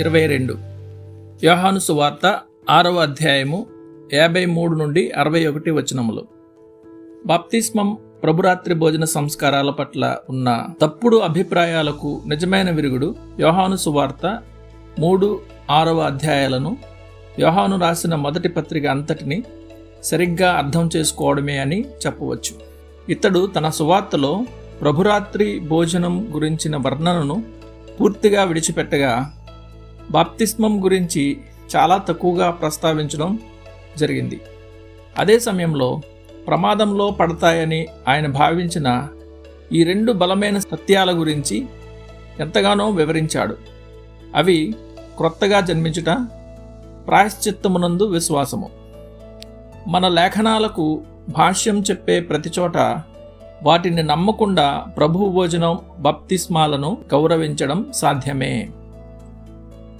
ఇరవై రెండు. యోహాను సువార్త ఆరవ అధ్యాయము యాభై మూడు నుండి అరవై ఒకటి వచనములు. బాప్తిస్మం ప్రభురాత్రి భోజన సంస్కారాల పట్ల ఉన్న తప్పుడు అభిప్రాయాలకు నిజమైన విరుగుడు యోహాను సువార్త మూడు ఆరవ అధ్యాయాలను యోహాను రాసిన మొదటి పత్రిక అంతటిని సరిగ్గా అర్థం చేసుకోవడమే అని చెప్పవచ్చు. ఇతడు తన సువార్తలో ప్రభురాత్రి భోజనం గురించిన వర్ణనను పూర్తిగా విడిచిపెట్టగా బాప్తిస్మం గురించి చాలా తక్కువగా ప్రస్తావించడం జరిగింది. అదే సమయంలో ప్రమాదంలో పడతాయని ఆయన భావించిన ఈ రెండు బలమైన సత్యాల గురించి ఎంతగానో వివరించాడు. అవి క్రొత్తగా జన్మించుట ప్రాయశ్చిత్తమునందు విశ్వాసము. మన లేఖనాలకు భాష్యం చెప్పే ప్రతి చోట వాటిని నమ్మకుండా ప్రభు భోజనం బప్తిస్మాలను గౌరవించడం సాధ్యమే.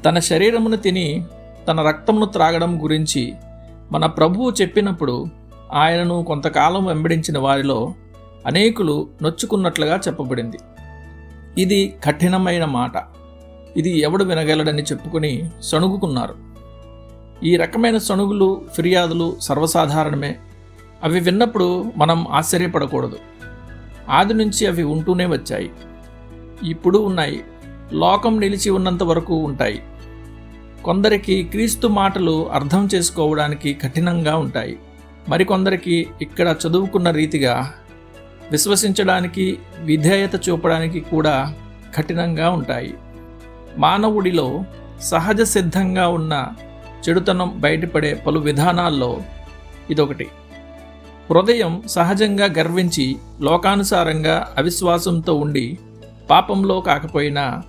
తన శరీరమును తిని తన రక్తమును త్రాగడం గురించి మన ప్రభువు చెప్పినప్పుడు ఆయనను కొంతకాలం వెంబడించిన వారిలో అనేకులు నొచ్చుకున్నట్లుగా చెప్పబడింది. ఇది కఠినమైన మాట. ఇది ఎవడు వినగలడని చెప్పుకుని సణుగుకున్నారు. ఈ రకమైన సణుగులు ఫిర్యాదులు సర్వసాధారణమే. అవి విన్నప్పుడు మనం ఆశ్చర్యపడకూడదు. ఆది నుంచి అవి ఉంటూనే వచ్చాయి. ఇప్పుడు ఉన్నాయి. లోకం నిలిచి ఉన్నంత వరకు ఉంటాయి. కొందరికి క్రీస్తు మాటలు అర్థం చేసుకోవడానికి కఠినంగా ఉంటాయి. మరికొందరికి ఇక్కడ చదువుకున్న రీతిగా విశ్వసించడానికి విధేయత చూపడానికి కూడా కఠినంగా ఉంటాయి. మానవుడిలో సహజ సిద్ధంగా ఉన్న చెడుతనం బయటపడే పలు విధానాల్లో ఇదొకటి. హృదయం సహజంగా గర్వించి లోకానుసారంగా అవిశ్వాసంతో ఉండి పాపంలో కాకపోయినా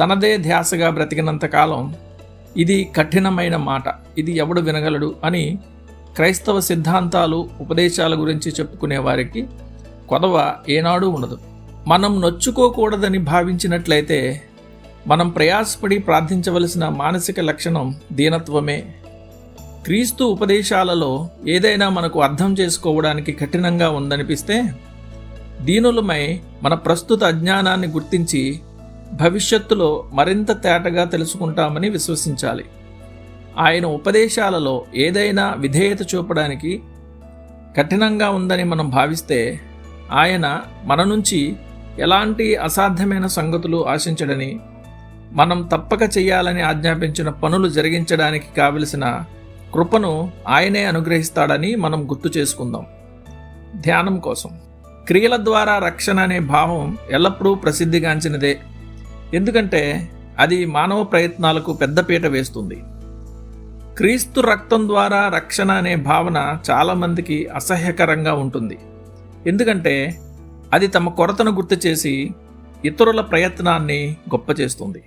తనదే ధ్యాసగా బ్రతికినంతకాలం ఇది కఠినమైన మాట. ఇది ఎవడు వినగలడు అని క్రైస్తవ సిద్ధాంతాలు ఉపదేశాల గురించి చెప్పుకునే వారికి కొదవ ఏనాడూ ఉండదు. మనం నొచ్చుకోకూడదని భావించినట్లయితే మనం ప్రయాసపడి ప్రార్థించవలసిన మానసిక లక్షణం దీనత్వమే. క్రీస్తు ఉపదేశాలలో ఏదైనా మనకు అర్థం చేసుకోవడానికి కఠినంగా ఉందనిపిస్తే దీనులమై మన ప్రస్తుత అజ్ఞానాన్ని గుర్తించి భవిష్యత్తులో మరింత తేటగా తెలుసుకుంటామని విశ్వసించాలి. ఆయన ఉపదేశాలలో ఏదైనా విధేయత చూపడానికి కఠినంగా ఉందని మనం భావిస్తే ఆయన మన నుంచి ఎలాంటి అసాధ్యమైన సంగతులు ఆశించడని మనం తప్పక చేయాలని ఆజ్ఞాపించిన పనులు జరిగించడానికి కావలసిన కృపను ఆయనే అనుగ్రహిస్తాడని మనం గుర్తు చేసుకుందాం. ధ్యానం కోసం. క్రియల ద్వారా రక్షణ అనే భావం ఎల్లప్పుడూ ప్రసిద్ధిగాంచినదే. ఎందుకంటే అది మానవ ప్రయత్నాలకు పెద్దపీట వేస్తుంది. క్రీస్తు రక్తం ద్వారా రక్షణ అనే భావన చాలామందికి అసహ్యకరంగా ఉంటుంది. ఎందుకంటే అది తమ కొరతను గుర్తు చేసి ఇతరుల ప్రయత్నాన్ని గొప్ప చేస్తుంది.